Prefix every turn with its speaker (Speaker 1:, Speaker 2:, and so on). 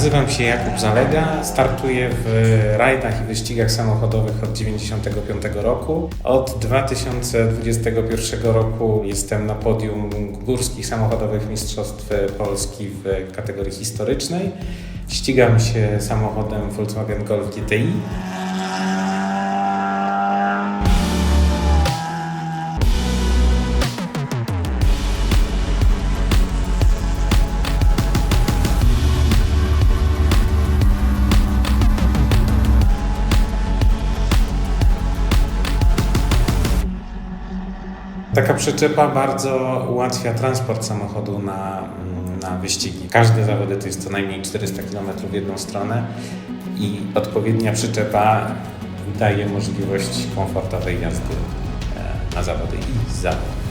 Speaker 1: Nazywam się Jakub Zalega, startuję w rajdach i wyścigach samochodowych od 1995 roku. Od 2021 roku jestem na podium górskich samochodowych Mistrzostw Polski w kategorii historycznej. Ścigam się samochodem Volkswagen Golf GTI. Taka przyczepa bardzo ułatwia transport samochodu na, na wyścigi. Każde zawody to jest co najmniej 400 km w jedną stronę i odpowiednia przyczepa daje możliwość komfortowej jazdy e, na zawody i z zawodów.